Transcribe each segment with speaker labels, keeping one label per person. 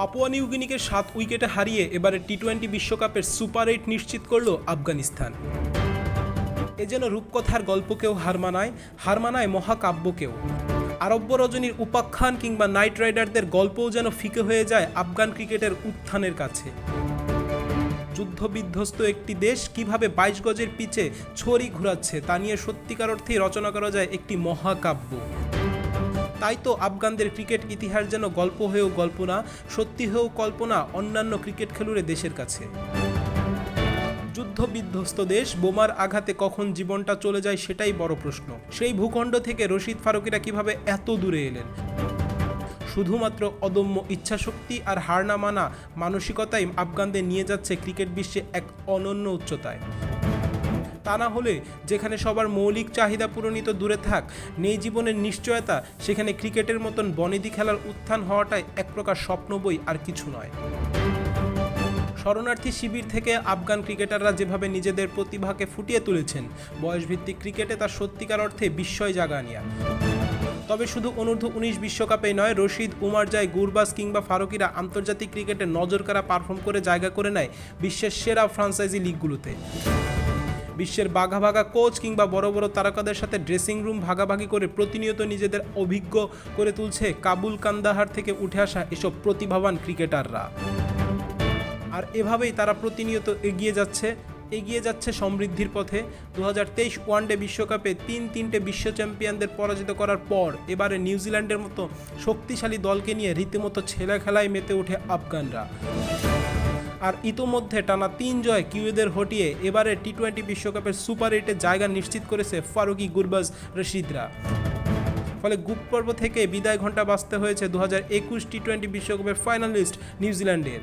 Speaker 1: Papua নিউগিনিকে সাত উইকেটে হারিয়ে এবারে টি টোয়েন্টি বিশ্বকাপের সুপার এইট নিশ্চিত করল আফগানিস্তান। এ যেন রূপকথার গল্পকেও হার মানায় হার মানায় মহাকাব্যকেও। আরব্য রজনীর উপাখ্যান কিংবা নাইট রাইডারদের গল্পও যেন ফিকে হয়ে যায় আফগান ক্রিকেটের উত্থানের কাছে। যুদ্ধবিধ্বস্ত একটি দেশ কীভাবে বাইশ গজের পিচে ছড়ি ঘুরাচ্ছে তা নিয়ে সত্যিকার অর্থেই রচনা করা যায় একটি মহাকাব্য। তাই তো আফগানদের ক্রিকেট ইতিহাস যেন গল্প হয়েও গল্প না, সত্যি হয়েও কল্পনা অন্যান্য ক্রিকেট খেলুড়ে দেশের কাছে। যুদ্ধবিধ্বস্ত দেশ, বোমার আঘাতে কখন জীবনটা চলে যায় সেটাই বড় প্রশ্ন। সেই ভূখণ্ড থেকে রশিদ ফারুকিরা কীভাবে এত দূরে এলেন? শুধুমাত্র অদম্য ইচ্ছাশক্তি আর হার না মানা মানসিকতাই আফগানদের নিয়ে যাচ্ছে ক্রিকেট বিশ্বে এক অনন্য উচ্চতায়। তা না হলে যেখানে সবার মৌলিক চাহিদা পূরণিত দূরে থাক, নেই জীবনের নিশ্চয়তা, সেখানে ক্রিকেটের মতন বনেদি খেলার উত্থান হওয়াটাই এক প্রকার স্বপ্ন বই আর কিছু নয়। শরণার্থী শিবির থেকে আফগান ক্রিকেটাররা যেভাবে নিজেদের প্রতিভাকে ফুটিয়ে তুলেছেন, বয়সভিত্তিক ক্রিকেটে তার সত্যিকার অর্থে বিস্ময় জাগানিয়া তবে শুধু অনূর্ধ্ব উনিশ বিশ্বকাপে নয়, রশিদ, উমার যায় গুরবাজ কিংবা ফারুকিরা আন্তর্জাতিক ক্রিকেটে নজরকাড়া পারফর্ম করে জায়গা করে নেয় বিশ্বের সেরা ফ্রাঞ্চাইজি লিগগুলোতে। বিশ্বের বাঘা বাঘা কোচ কিংবা বড় বড় তারকাদের সাথে ড্রেসিং রুম ভাগাভাগি করে প্রতিনিয়ত নিজেদের অভিজ্ঞ করে তুলছে কাবুল কান্দাহার থেকে উঠে আসা এসব প্রতিভাবান ক্রিকেটাররা। আর এভাবেই তারা প্রতিনিয়ত এগিয়ে যাচ্ছে এগিয়ে যাচ্ছে সমৃদ্ধির পথে। দু হাজার তেইশ ওয়ানডে বিশ্বকাপে তিন তিনটে বিশ্ব চ্যাম্পিয়নদের পরাজিত করার পর এবারে নিউজিল্যান্ডের মতো শক্তিশালী দলকে নিয়ে রীতিমতো ছেলে খেলায় মেতে ওঠে আফগানরা। আর ইতোমধ্যে টানা তিন জয় কিউদের হটিয়ে এবারে টি টোয়েন্টি বিশ্বকাপের সুপার এইটে জায়গা নিশ্চিত করেছে ফারুকি গুরবাজ রশিদরা। ফলে গ্রুপ পর্ব থেকে বিদায় ঘণ্টা বাঁচতে হয়েছে দু হাজার একুশ টি টোয়েন্টি বিশ্বকাপের ফাইনালিস্ট নিউজিল্যান্ডের।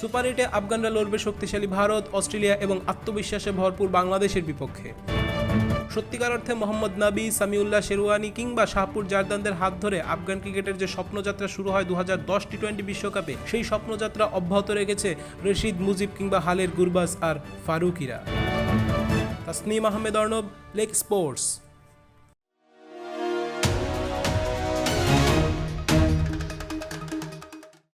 Speaker 1: সুপার এইটে আফগানরা লড়বে শক্তিশালী ভারত, অস্ট্রেলিয়া এবং আত্মবিশ্বাসে ভরপুর বাংলাদেশের বিপক্ষে। সত্যিকার অর্থে মোহাম্মদ নাবি, সামিউল্লাহ শেরওয়ানি কিংবা শাহপুর জারদানদের হাত ধরে আফগান ক্রিকেটের যে স্বপ্নযাত্রা শুরু হয় দু হাজার দশ টি টোয়েন্টি বিশ্বকাপে, সেই স্বপ্নযাত্রা অব্যাহত রেখেছে রশিদ মুজিব কিংবা হালের গুরবাজ আর ফারুকিরা। তাসনিম আহমেদ অর্ণব, লেক স্পোর্টস।